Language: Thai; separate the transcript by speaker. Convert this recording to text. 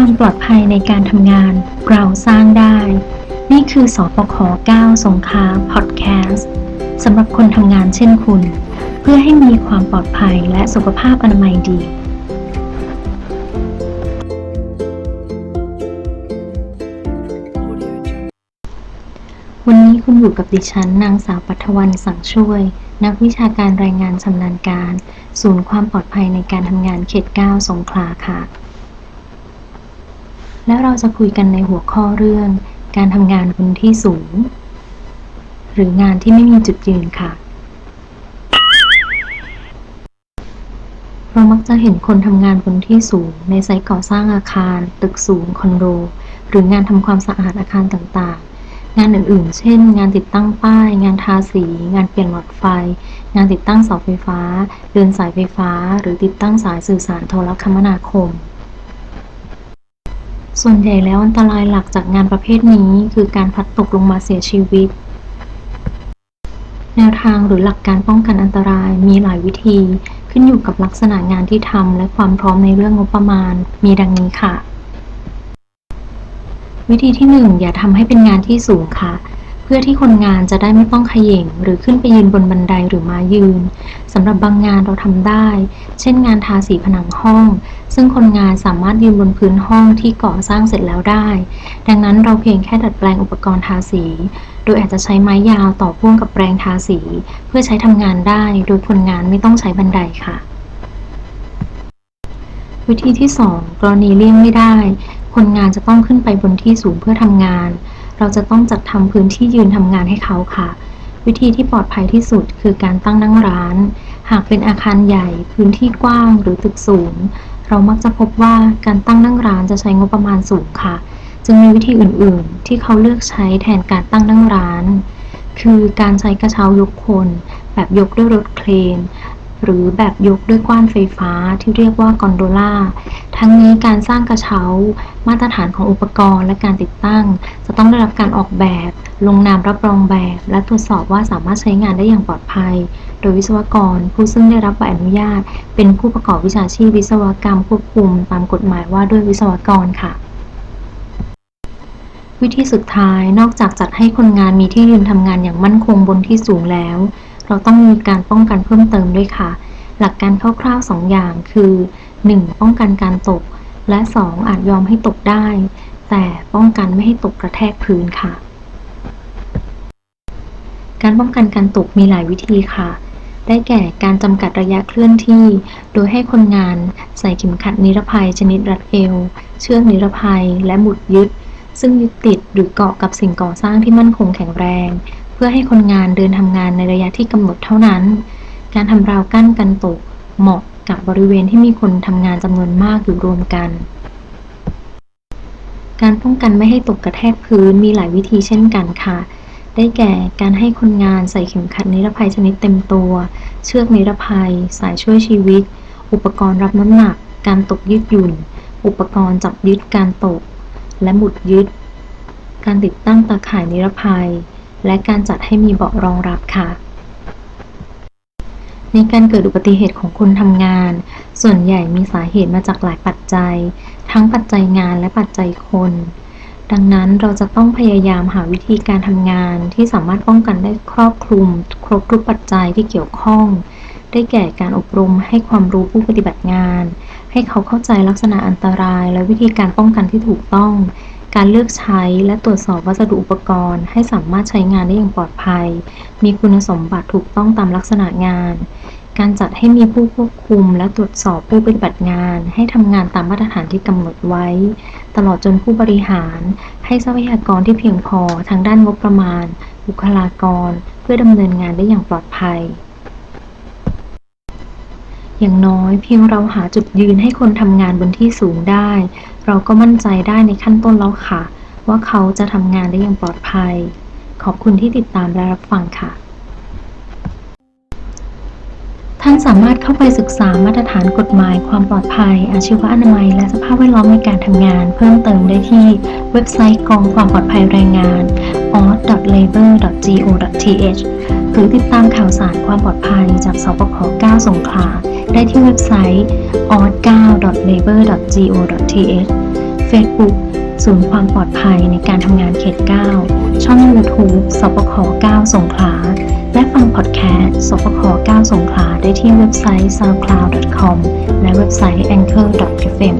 Speaker 1: ความปลอดภัยในการทำงาน เราสร้างได้ นี่คือสอปค9สงขาพอดแคสต์สำหรับคนทำงานเช่นคุณ เพื่อให้มีความปลอดภัยและสุขภาพอนามัยดีวันนี้คุณอยู่กับดิฉันนางสาวปัทวันสังช่วย นักวิชาการรายงานชำนาญการ ศูนย์ความปลอดภัยในการทำงานเขต 9 สงขลาค่ะ แล้วเราจะคุยกันในหัวข้อเรื่อง การทำงานบนที่สูง หรืองานที่ไม่มีจุดยืนค่ะ เรามักจะเห็นคนทำงานบนที่สูง ในไซต์ก่อสร้างอาคาร ตึกสูง คอนโด หรืองานทำความสะอาดอาคารต่างๆงานอื่นๆ เช่น งานติดตั้งป้าย งานทาสี งานเปลี่ยนหลอดไฟ งานติดตั้งเสาไฟฟ้า เดินสายไฟฟ้า หรือติดตั้งสายสื่อสารโทรคมนาคม ส่วนใหญ่แล้วอันตรายหลักจากงานประเภทนี้คือการพัดตกลงมาเสียชีวิต แนวทางหรือหลักการป้องกันอันตรายมีหลายวิธี ขึ้นอยู่กับลักษณะงานที่ทำและความพร้อมในเรื่องงบประมาณ มีดังนี้ค่ะ วิธีที่ 1 อย่าทำให้เป็นงานที่สูงค่ะ พื่อที่คนงานจะได้ไม่ต้องขย่งหรือขึ้นไปยืนบนบันไดหรือม้ายืนสำหรับบางงานเราทำได้ เช่นงานทาสีผนังห้อง ซึ่งคนงานสามารถยืนบนพื้นห้องที่ก่อสร้างเสร็จแล้วได้ ดังนั้นเราเพียงแค่ดัดแปลงอุปกรณ์ทาสี โดยอาจจะใช้ไม้ยาวต่อพ่วงกับแปรงทาสี เพื่อใช้ทำงานได้ โดยคนงานไม่ต้องใช้บันไดค่ะ วิธีที่ 2 กรณีเลี่ยงไม่ได้ คนงานจะต้องขึ้นไปบนที่สูงเพื่อทำงาน เราจะต้องจัดทำพื้นที่ยืนทำงานให้เขาค่ะ วิธีที่ปลอดภัยที่สุดคือการตั้งนั่งร้าน หากเป็นอาคารใหญ่ พื้นที่กว้างหรือตึกสูง เรามักจะพบว่าการตั้งนั่งร้านจะใช้งบประมาณสูงค่ะ จึงมีวิธีอื่นๆ ที่เขาเลือกใช้แทนการตั้งนั่งร้าน คือการใช้กระเช้ายกคน แบบยกด้วยรถเครน หรือแบบยกด้วยกว้านไฟฟ้าที่เรียกว่ากอนโดล่า ทั้งนี้การสร้างกระเช้า มาตรฐานของอุปกรณ์และการติดตั้ง จะต้องได้รับการออกแบบ ลงนามรับรองแบบ และตรวจสอบว่าสามารถใช้งานได้อย่างปลอดภัย โดยวิศวกรผู้ซึ่งได้รับใบอนุญาต เป็นผู้ประกอบวิชาชีพวิศวกรรมควบคุม ตามกฎหมายว่าด้วยวิศวกรค่ะวิธีสุดท้ายนอกจากจัดให้คนงานมีที่ยืนทำงานอย่างมั่นคงบนที่สูงแล้ว เราต้องมีการป้องกันเพิ่มเติมด้วยค่ะ หลักการคร่าวๆ 2 อย่างคือ 1. ป้องกันการตก และ 2. อาจยอมให้ตกได้ แต่ป้องกันไม่ให้ตกกระแทกพื้นค่ะ การป้องกันการตกมีหลายวิธีค่ะ ได้แก่การจำกัดระยะเคลื่อนที่ โดยให้คนงานใส่เข็มขัดนิรภัยชนิดรัดเอว เชือกนิรภัย และหมุดยึด ซึ่งยึดติดหรือเกาะกับสิ่งก่อสร้างที่มั่นคงแข็งแรง พื่อให้คนงานเดินทำงานในระยะที่กำหนดเท่านั้น การทำราวกั้นกันตก เหมาะกับบริเวณที่มีคนทำงานจำนวนมากอยู่รวมกัน การป้องกันไม่ให้ตกกระแทกพื้นมีหลายวิธีเช่นกันค่ะ ได้แก่การให้คนงานใส่เข็มขัดนิรภัยชนิดเต็มตัว เชือกนิรภัย สายช่วยชีวิต อุปกรณ์รับน้ำหนัก การตกยืดหยุ่น อุปกรณ์จับยึดการตก และหมุดยึด การติดตั้งตาข่ายนิรภัย และการจัดให้มีเบาะรองรับค่ะ ในการเกิดอุบัติเหตุของคนทำงาน ส่วนใหญ่มีสาเหตุมาจากหลายปัจจัย ทั้งปัจจัยงานและปัจจัยคน ดังนั้นเราจะต้องพยายามหาวิธีการทำงานที่สามารถป้องกันได้ครอบคลุม ครบทุกปัจจัยที่เกี่ยวข้อง ได้แก่การอบรมให้ความรู้ผู้ปฏิบัติงาน ให้เขาเข้าใจลักษณะอันตรายและวิธีการป้องกันที่ถูกต้อง การเลือกใช้และตรวจสอบวัสดุอุปกรณ์ ให้สามารถใช้งานได้อย่างปลอดภัย มีคุณสมบัติถูกต้องตามลักษณะงาน การจัดให้มีผู้ควบคุม และตรวจสอบผู้ปฏิบัติงาน ให้ทำงานตามมาตรฐานที่กำหนดไว้ ตลอดจนผู้บริหาร ให้ทรัพยากรที่เพียงพอทางด้านงบประมาณ บุคลากร เพื่อดำเนินงานได้อย่างปลอดภัย อย่างน้อยเพียงเราหาจุดยืนให้คนทำงานบนที่สูงได้ เราก็มั่นใจได้ในขั้นต้นแล้วค่ะ ว่าเขาจะทำงานได้อย่างปลอดภัย ขอบคุณที่ติดตามและรับฟังค่ะ ท่านสามารถเข้าไปศึกษามาตรฐานกฎหมายความปลอดภัย อาชีวอนามัย และสภาพแวดล้อมในการทำงาน เพิ่มเติมได้ที่เว็บไซต์กองความปลอดภัยแรงงาน auth.labor.go.th รือติดตามข่าวสารความปลอดภัยจากสปค 9 สงขลาได้ที่เว็บไซต์ auth9.labor.go.th Facebook ศูนย์ความปลอดภัยในการทำงานเขต 9 ช่อง YouTube สปค 9 สงขลาและฟังพอดแคสต์สปค 9 สงขลาได้ที่เว็บไซต์ soundcloud.com และเว็บไซต์ anchor.fm